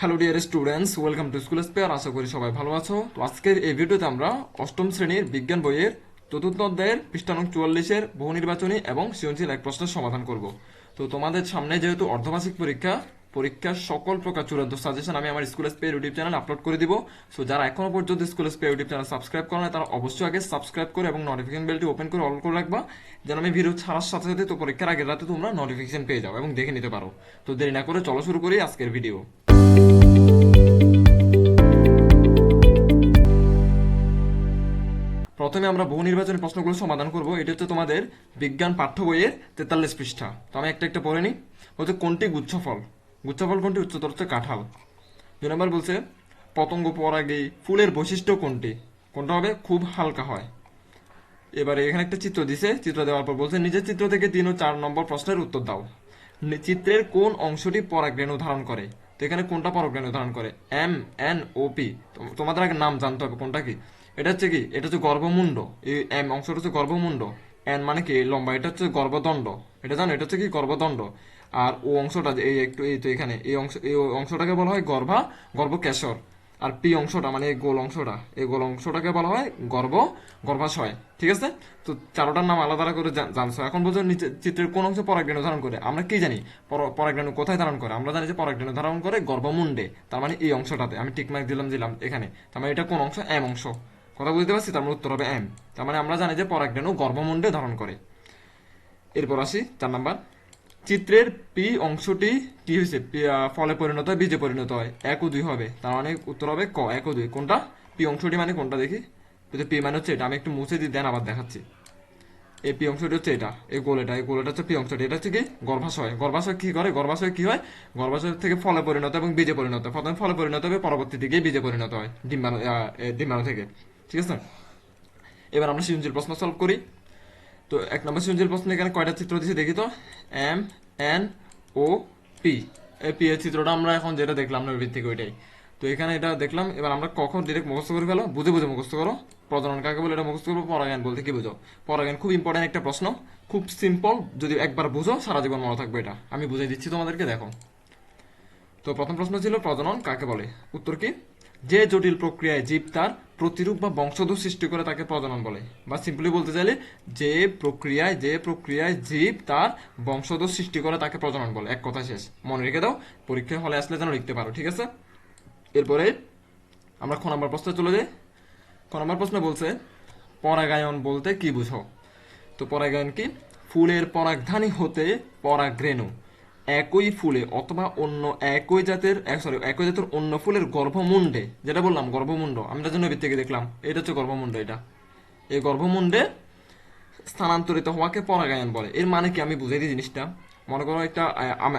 Hello dear students welcome to school spare আশা করি সবাই ভালো আছো। তো আজকের এই ভিডিওতে আমরা অষ্টম শ্রেণির বিজ্ঞান বইয়ের চতুর্থ অধ্যায়ের পৃষ্ঠানং চুয়াল্লিশের বহু নির্বাচনী এবং সৃজনশীল এক প্রশ্নের সমাধান করব। তো তোমাদের সামনে যেহেতু অর্ধমাসিক পরীক্ষা, পরীক্ষার সকল প্রকার চূড়ান্ত সাজেশন আমি আমার স্কুল স্পে ইউটিউব চ্যানেল আপলোড করে দিব। সো যারা এখনও পর্যন্ত স্কুল স্পে ইউটিউব চ্যানেল সাবস্ক্রাইব করে না তারা অবশ্যই আগে সাবস্ক্রাইব করে এবং নোটিফিকেশন বেলটি ওপেন করে অল করে রাখবা। যেন আমি ভিডিও ছাড়ার সাথে সাথে তো পরীক্ষার আগের রাতে তোমরা নোটিফিকেশন পেয়ে যাও এবং দেখে নিতে পারো। তো দেরি না করে চলো শুরু করি আজকের ভিডিও প্রথমে আমরা বহু নির্বাচনী প্রশ্নগুলো সমাধান করব। এটা হচ্ছে তোমাদের বিজ্ঞান পাঠ্য বইয়ের তেতাল্লিশ পৃষ্ঠা। তো আমি একটা একটা পড়ে নিই। হচ্ছে কোনটি গুচ্ছফল? গুচ্ছফল কোনটি? উচ্চতর হচ্ছে কাঁঠাল। দুই নম্বর বলছে, পতঙ্গ পরাগী ফুলের বৈশিষ্ট্য কোনটি? কোনটা হবে? খুব হালকা হয়। এবারে এখানে একটা চিত্র দিছে। চিত্র দেওয়ার পর বলছে, নিজের চিত্র থেকে তিন ও চার নম্বর প্রশ্নের উত্তর দাও। চিত্রের কোন অংশটি পরাগরেণু ধারণ করে? তো এখানে কোনটা পরাগরেণু ধারণ করে? M, N, O, P. তোমাদের আগে নাম জানতে হবে, কোনটা কি? এটা হচ্ছে কি? এটা হচ্ছে গর্ভমুণ্ড। এই এম অংশটা হচ্ছে গর্ভমুণ্ড। এন মানে কি? লম্বা। এটা হচ্ছে গর্ভদণ্ড। এটা জানো? এটা হচ্ছে কি? গর্ভদণ্ড। আর ও অংশটা এই একটু এই তো এখানে। এই অংশ এই অংশটাকে বলা হয় গর্ভা গর্ভকেশর। আর পি অংশটা মানে এই গোল অংশটা। এই গোল অংশটাকে বলা হয় গর্ভ গর্ভাশয়। ঠিক আছে? তো চারোটার নাম আলাদা আলাদা করে জানছো। এখন বলছো নিচে চিত্রের কোন অংশে পরাগরেণু ধারণ করে? আমরা কি জানি? পর- পরাগরেণু কোথায় ধারণ করে? আমরা জানি যে পরাগরেণু ধারণ করে গর্ভমুণ্ডে। তার মানে এই অংশটাতে। আমি টিকমার্ক দিলাম দিলাম এখানে। তার মানে এটা কোন অংশ? এম অংশ। কথা বুঝতে পারছি? তার মানে উত্তর হবে এম তার মানে আমরা জানি যে পরাগরেণু গর্ভমুণ্ডে ধারণ করে। এরপর আসি, চার নাম্বার। চিত্রের পি অংশটি কি হয়েছে? ফলে পরিণত হয়, বীজে পরিণত হয়। এক ও দুই হবে। তার মানে উত্তর হবে ক, এক ও দুই। কোনটা? পি অংশটি মানে কোনটা দেখি? পি মানে হচ্ছে এটা। আমি একটু মুছে দিয়ে দেন, আবার দেখাচ্ছি। এই পি অংশটি হচ্ছে এটা, এই গোল এটা, এই গোল এটা হচ্ছে পি অংশটি। এটা হচ্ছে কি? গর্ভাশয়। গর্ভাশয় কি করে? গর্ভাশয় কি হয়? গর্ভাশয় থেকে ফলে পরিণত এবং বীজে পরিণত। প্রথমে ফলে পরিণত হবে, পরবর্তী দিকে বীজে পরিণত হয়, ডিম্বাণু ডিম্বাণু থেকে। ঠিক আছে? এবার আমরা সৃজনশীল প্রশ্ন সলভ করি। তো এক নম্বর সৃজনশীল প্রশ্ন এখানে কয়টা চিত্র দিয়েছে দেখি তো? M N O P P এর চিত্রটা আমরা এখন যেটা দেখলাম নবীর থেকে ওইটাই। তো এখানে এটা দেখলাম, এবার আমরা কখন ডিরেক্ট মুখস্থ করে ফেলো? বুঝে বুঝে মুখস্থ করো। প্রজনন কাকে বলে এটা মুখস্থ করব? পরাগায়ন বলতে কি বুঝো? পরাগায়ন খুব ইম্পর্টেন্ট একটা প্রশ্ন। খুব সিম্পল যদি একবার বুঝো, সারা জীবন মনে থাকবে এটা। আমি বুঝিয়ে দিচ্ছি তোমাদেরকে, দেখো। তো প্রথম প্রশ্ন ছিল প্রজনন কাকে বলে? উত্তর কি? যে জটিল প্রক্রিয়ায় জীব তার প্রতিরূপ বা বংশধর সৃষ্টি করে তাকে প্রজনন বলে বা সিম্পলি বলতে চাইলে যে প্রক্রিয়ায় যে প্রক্রিয়ায় জীব তার বংশধর সৃষ্টি করে তাকে প্রজনন বলে। এক কথা শেষ। মনে রেখে দাও, পরীক্ষায় হলে আসলে যেন লিখতে পারো, ঠিক আছে? এরপরে আমরা খ নম্বর প্রশ্নে চলে যাই। খ নম্বর প্রশ্ন বলছে, পরাগায়ন বলতে কি বুঝো? তো পরাগায়ন কি? ফুলের পরাগধানী হতে পরাগরেণু। একই ফুলে অথবা অন্য একই জাতের সরি একই জাতের অন্য ফুলের গর্ভমুণ্ডে, যেটা বললাম, গর্ভমুণ্ড আমরা জন্য থেকে দেখলাম, এটা হচ্ছে গর্ভমুণ্ড এটা। এই গর্ভমুণ্ডে স্থানান্তরিত হওয়াকে পরাগায়ন বলে। এর মানে কি আমি বুঝাই দিই জিনিসটা? মনে করো একটা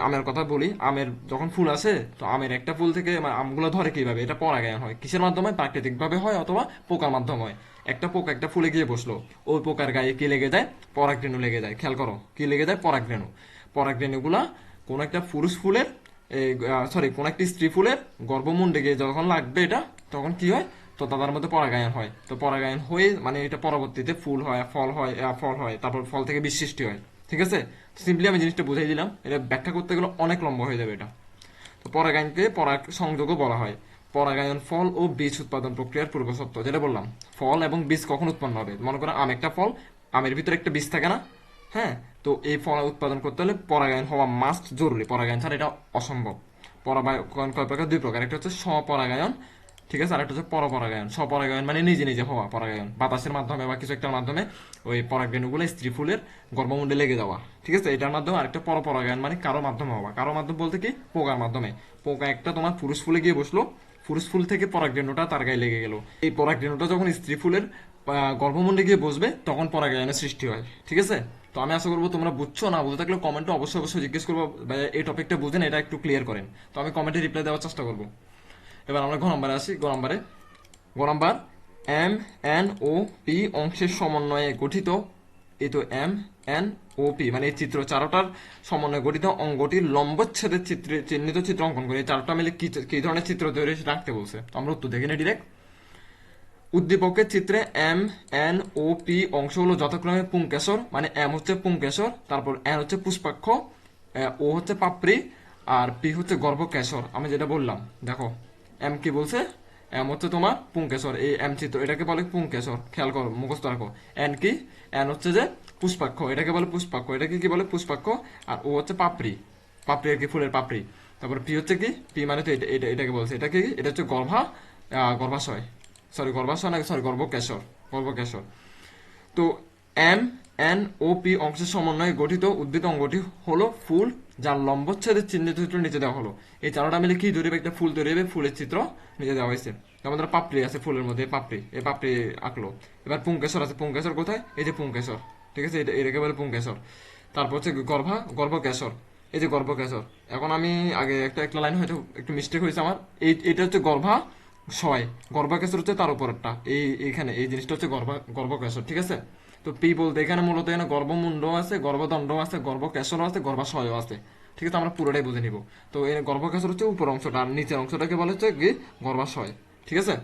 আমের কথা বলি, আমের যখন ফুল আসে, তো আমের একটা ফুল থেকে মানে আমগুলো ধরে কীভাবে? এটা পরাগায়ন হয়। কিসের মাধ্যমে? প্রাকৃতিকভাবে হয় অথবা পোকার মাধ্যমে হয়। একটা পোকা একটা ফুলে গিয়ে বসল, ওই পোকার গায়ে কি লেগে যায়? পরাগরেণু লেগে যায়। খেয়াল করো, কি লেগে যায়? পরাগরেণু। পরাগরেণুগুলা কোন একটা পুরুষ ফুলের সরি কোন একটি স্ত্রী ফুলের গর্ভমুণ্ডে গিয়ে যখন লাগবে এটা, তখন কি হয়? তো তাদের মধ্যে পরাগায়ন হয়। তো পরাগায়ন হয়ে মানে এটা পরবর্তীতে ফুল হয়, ফল হয় ফল হয়, তারপর ফল থেকে বীজ সৃষ্টি হয়। ঠিক আছে? সিম্পলি আমি জিনিসটা বুঝাই দিলাম। এটা ব্যাখ্যা করতে গেলে অনেক লম্বা হয়ে যাবে এটা। তো পরাগায়নকে পরাগ সংযোগও বলা হয়। পরাগায়ন ফল ও বীজ উৎপাদন প্রক্রিয়ার পূর্বশর্ত, যেটা বললাম। ফল এবং বীজ কখন উৎপন্ন হবে? মনে করো আম একটা ফল, আমের ভিতরে একটা বীজ থাকে না? হ্যাঁ তো এই ফল উৎপাদন করতে হলে পরাগায়ন হওয়া মাস্ট জরুরি। পরাগায়ন ছাড়া এটা অসম্ভব। পরাগায়ন কয় প্রকার? দুই প্রকার। একটা হচ্ছে স্বপরাগায়ন, ঠিক আছে? আর একটা হচ্ছে পরপরাগায়ন। স্বপরাগায়ন মানে নিজে নিজে হওয়া পরাগায়ন। বাতাসের মাধ্যমে বা কিছু একটার মাধ্যমে ওই পরাগরেণুগুলো স্ত্রী ফুলের গর্ভমুণ্ডে লেগে যাওয়া, ঠিক আছে? এটার মাধ্যমে আরেকটা পরপরাগায়ন মানে কারও মাধ্যমে হওয়া। কারও মাধ্যম বলতে কি? পোকার মাধ্যমে। পোকা একটা তোমার পুরুষ ফুলে গিয়ে বসল, পুরুষ ফুল থেকে পরাগরেণুটা তার গায়ে লেগে গেল। এই পরাগরেণুটা যখন স্ত্রী ফুলের গর্ভমুণ্ডে গিয়ে বসবে, তখন পরাগায়নের সৃষ্টি হয়, ঠিক আছে? তো আমি আশা করব তোমরা বুঝছ না বুঝে থাকলে কমেন্টে অবশ্যই অবশ্যই জিজ্ঞেস করব এই টপিকটা বুঝেন, এটা একটু ক্লিয়ার করেন। তো আমি কমেন্টে রিপ্লাই দেওয়ার চেষ্টা করব। এবার আমরা ঘ নম্বরে আসি ঘ নম্বরে। ঘ নম্বর এম এন ও পি অংশের সমন্বয়ে গঠিত, এই তো এম এন ও পি মানে এই চিত্র চারোটার সমন্বয়ে গঠিত অঙ্গটির লম্বচ্ছেদের চিত্রে চিহ্নিত চিত্র অঙ্কন করে। এই চারটা মিলে কি কি ধরনের চিত্র তৈরি রাখতে বলছে। তো আমরা উত্তর দেখিনি ডিরেক্ট উদ্দীপকের চিত্রে এম, এন, ও, পি অংশ হলো যথাক্রমে পুংকেশর মানে এম হচ্ছে পুংকেশর, তারপর এন হচ্ছে পুষ্পাক্ষ ও হচ্ছে পাপড়ি, আর পি হচ্ছে গর্ভকেশর। আমি যেটা বললাম, দেখো, এম কি বলছে? এম হচ্ছে তোমার পুংকেশর, এই এম চিত্র, এটাকে বলে পুংকেশর, খেয়াল করো, মুখস্থ রাখো। এন কি? এন হচ্ছে যে পুষ্পাক্ষ, এটাকে বলে পুষ্পাক্ষ, এটাকে কি বলে? পুষ্পাক্ষ, আর ও হচ্ছে পাপড়ি পাপড়ি আর কি, ফুলের পাপড়ি। তারপর পি হচ্ছে কি? পি মানে তো এটা এটা, এটাকে বলছে এটা কি? এটা হচ্ছে গর্ভা গর্ভাশয়। সরি গর্ভাশয় না সরি গর্ভকেশর গর্ভকেশর তো এম, এন, ও, পি অংশের সমন্বয়ে গঠিত উদ্ভিদ অঙ্গটি হলো ফুল, যার লম্বচ্ছেদের চিহ্নিত চিত্র নিচে দেওয়া হলো। এই চারোটা মিলে কি হবে? একটা ফুল হবে, ফুলের চিত্র নিচে দেওয়া হয়েছে। আমাদের পাপড়ি আছে ফুলের মধ্যে পাপড়ি, এই পাপড়ি আঁকলো। এবার পুঙ্কেশ্বর আছে। পুঙ্কেশ্বর কোথায়? এই যে পুঙ্কেশ্বর ঠিক আছে? এটা এটাকে বলে পুঙ্কেশ্বর তারপর হচ্ছে গর্ভা গর্ভকেশর। এই যে গর্ভকেশর। এখন আমি আগে একটা একটা লাইন হয়তো একটু মিস্টেক হয়েছে আমার। এই এটা হচ্ছে গর্ভা ছয় গর্ভাকেশর হচ্ছে তার উপরেরটা। এই এখানে এই জিনিসটা হচ্ছে গর্ভ, গর্ভকেশর, ঠিক আছে? তো পি বলতে এখানে মূলত এখানে গর্ভমুণ্ড আছে গর্ভদণ্ড আছে, গর্ভকেশরও আছে, গর্ভাশয়ও আছে। ঠিক আছে, আমরা পুরোটাই বুঝে নিব। তো এর গর্ভকেশর হচ্ছে উপর অংশটা, আর নিচের অংশটাকে বলা হচ্ছে কি? গর্ভাশয়। ঠিক আছে?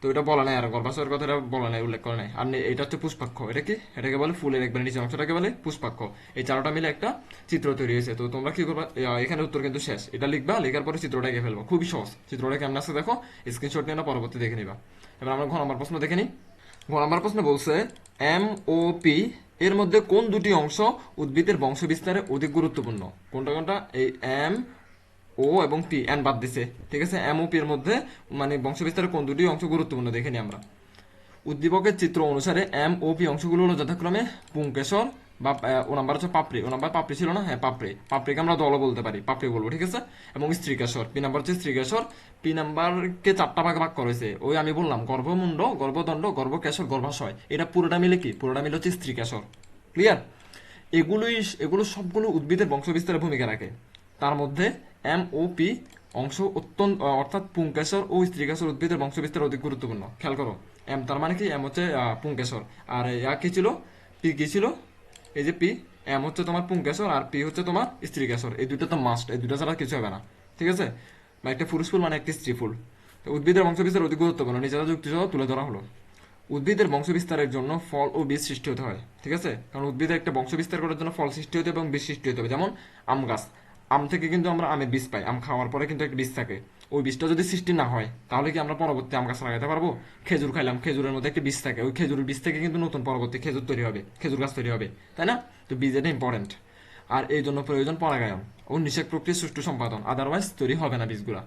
তো এটা বলা নাই আর গর্ভাশয়ের কথাটা বলা নাই, উল্লেখ করা নাই। আর এটা হচ্ছে পুষ্পাক্ষ, এটা কি? এটাকে বলে ফুলের একবার নিচের অংশটাকে বলে পুষ্পাক্ষ। এই চারোটা মিলে একটা চিত্র তৈরি হয়েছে। তো তোমরা কি করবা? এখানে উত্তর কিন্তু শেষ। এটা লিখবা, লেখার পরে চিত্রটা এঁকে ফেলবা। খুবই সহজ। চিত্রটা কেমন আছে দেখো স্ক্রিনশট নিয়ে পরবর্তী দেখে নিবা। এবার আমরা ঘ নম্বর প্রশ্ন দেখে নিই। ঘন নম্বর প্রশ্ন বলছে এম ও পি এর মধ্যে কোন দুটি অংশ উদ্ভিদের বংশ বিস্তারে অধিক গুরুত্বপূর্ণ? কোনটা কোনটা? এই এম ও এবং পি, এন বাদ দিছে। ঠিক আছে? এম ও পি এর মধ্যে মানে বংশ বিস্তারের কোন দুটি অংশ গুরুত্বপূর্ণ দেখে নিই আমরা। উদ্দীপকের চিত্র অনুসারে এম ও পি অংশগুলো হলো যথাক্রমে পুংকেশর বা ও নাম্বার হচ্ছে পাপড়ি। ও নাম্বার পাপড়ি ছিল না? হ্যাঁ পাপড়ি। পাপড়িকে আমরা দলও বলতে পারি। পাপড়ি বলব, ঠিক আছে? এবং স্ত্রীকেশর। পি নাম্বার হচ্ছে স্ত্রীকেশর। পি নাম্বারকে চারটা ভাগ ভাগ করেছে ওই আমি বললাম, গর্ভমুণ্ড, গর্ভদণ্ড, গর্ভকেশর, গর্ভাশয়। এটা পুরোটা মিলে কি? পুরোটা মিলে হচ্ছে স্ত্রীকেশর। ক্লিয়ার এগুলোই, এগুলো সবগুলো উদ্ভিদের বংশ বিস্তারের ভূমিকা রাখে। তার মধ্যে এম ও পি অংশ অত্যন্ত অর্থাৎ পুংকেশর ও স্ত্রীকেশর উদ্ভিদের বংশ বিস্তার অধিক গুরুত্বপূর্ণ। খেয়াল করো এম তার মানে কি? এম হচ্ছে পুংকেশর। আর ইয়া কি ছিল? পি কি ছিল? এই যে পি এম হচ্ছে তোমার পুংকেশর আর পি হচ্ছে তোমার স্ত্রীকেশর। এই দুটো তো মাস্ট এই দুটো ছাড়া কিছু হবে না। ঠিক আছে? বা একটা পুরুষ ফুল মানে একটি স্ত্রী ফুল। তো উদ্ভিদের বংশ বিস্তার অধিক গুরুত্বপূর্ণ। নিজেরা যুক্তি সহ তুলে ধরা হলো। উদ্ভিদের বংশ বিস্তারের জন্য ফল ও বীজ সৃষ্টি হতে হয়। ঠিক আছে? কারণ উদ্ভিদের একটা বংশ বিস্তার করার জন্য ফল সৃষ্টি হতে এবং বীজ সৃষ্টি হতে হবে। যেমন আম গাছ। আম থেকে কিন্তু আমরা আমের বীজ পাই। আম খাওয়ার পরে কিন্তু একটা বীজ থাকে। ওই বীজটা যদি সৃষ্টি না হয়, তাহলে কি আমরা পরবর্তী আম গাছ লাগাতে পারব? খেজুর খাইলাম, খেজুরের মধ্যে একটা বীজ থাকে। ওই খেজুরের বীজ থেকে কিন্তু নতুন পরবর্তী খেজুর তৈরি হবে, খেজুর গাছ তৈরি হবে। তাই না? তো বীজ এটা ইম্পর্টেন্ট আর এই জন্য প্রয়োজন পরাগায়ন ও নিষেক প্রক্রিয়া সুষ্ঠু সম্পাদন। আদারওয়াইজ তৈরি হবে না বীজগুলা।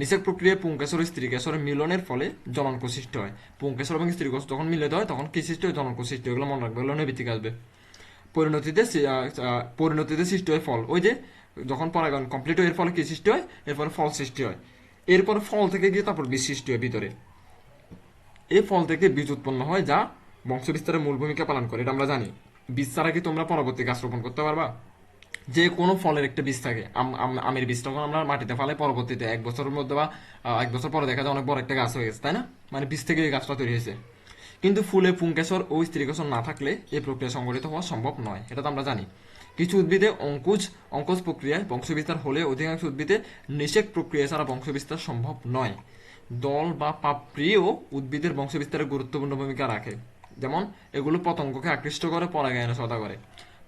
নিষেক প্রক্রিয়ায় পুংকেশর ও স্ত্রীকেশরের মিলনের ফলে জননক সৃষ্টি হয়। পুংকেশর এবং স্ত্রীকেশর যখন মিলিত হয়, তখন কি সৃষ্টি হয়? জননক সৃষ্টি হয়। এগুলো মনে রাখবে। এগুলো নৈবিত্তিক আসবে। পরিণতিতে পরিণতিতে সৃষ্টি হয় ফল। ওই যে যখন পরাগায়ন কমপ্লিট হয় এর ফলে কি সৃষ্টি হয়? এরপরে ফল সৃষ্টি হয়। এরপর ফল থেকে গিয়ে তারপর বীজ সৃষ্টি হয় ভিতরে। এই ফল থেকে বীজ উৎপন্ন হয় যা বংশ বিস্তারের মূল ভূমিকা পালন করে, এটা আমরা জানি। বীজ ছাড়া কি তোমরা পরবর্তী গাছ রোপণ করতে পারবা? যে কোনো ফলের একটা বীজ থাকে, আম- আম- আমের বীজ, তখন আমরা মাটিতে ফালাই পরবর্তীতে এক বছরের মধ্যে বা এক বছর পরে দেখা যায় অনেক বড় একটা গাছ হয়ে গেছে, তাই না? মানে বীজ থেকে এই গাছটা তৈরি হয়েছে। কিন্তু ফুলে পুংকেশর ও স্ত্রীকেশর না থাকলে এই প্রক্রিয়া সংগঠিত হওয়া সম্ভব নয়, এটা তো আমরা জানি। কিছু উদ্ভিদে অঙ্কুজ অঙ্কুজ প্রক্রিয়ায় বংশবিস্তার হলে অধিকাংশ উদ্ভিদে নিষেক প্রক্রিয়া ছাড়া বংশবিস্তার সম্ভব নয়। দল বা পাপড়িও উদ্ভিদের বংশবিস্তারে গুরুত্বপূর্ণ ভূমিকা রাখে। যেমন, এগুলো পতঙ্গকে আকৃষ্ট করে, পরাগায়নে সদা করে।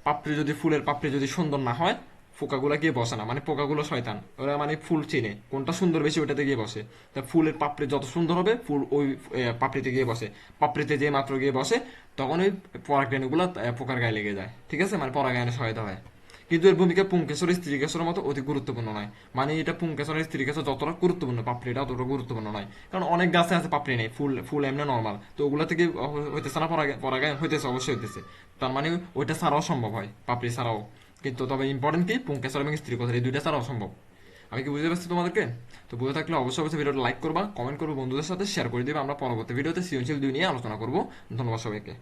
পাপড়ি যদি ফুলের পাপড়ি যদি সুন্দর না হয় পোকাগুলো গিয়ে বসে না মানে পোকাগুলো শয়তান। ওরা মানে ফুল চেনে, কোনটা সুন্দর বেশি ওইটাতে গিয়ে বসে। তা ফুলের পাপড়ি যত সুন্দর হবে, ফুল ওই পাপড়িতে গিয়ে বসে। পাপড়িতে যে মাত্র গিয়ে বসে, তখন ওই পরাগরেণুগুলো পোকার গায়ে লেগে যায়। ঠিক আছে? মানে পরাগায়নে সহায়তা হয়। কিন্তু এর ভূমিকা পুংকেশর স্ত্রীকেশরের মতো অতি গুরুত্বপূর্ণ নয়। মানে এটা পুংকেশর স্ত্রীকেশর যতটা গুরুত্বপূর্ণ, পাপড়িটা অতটা গুরুত্বপূর্ণ নয়। কারণ অনেক গাছে আছে পাপড়ি নেই, ফুল ফুল এমনি নর্মাল তো ওগুলা থেকে হইতেছে না পরাগায় হইতেছে, অবশ্যই হইতেছে। তার মানে ওইটা ছাড়াও সম্ভব হয়, পাপড়ি ছাড়াও। কিন্তু তবে ইম্পর্টেন্ট কি পুঙ্কেশ্বর এবং স্ত্রী কথা এই দুইটা ছাড়াও অসম্ভব আমি কি বুঝতে পারছি তোমাদেরকে তো বুঝে থাকলে অবশ্যই অবশ্যই ভিডিওটা লাইক করবা কমেন্ট করব বন্ধুদের সাথে শেয়ার করে দিবে আমরা পরবর্তী ভিডিওতে সৃজনশীল দুই নিয়ে আলোচনা করব ধন্যবাদ সবাইকে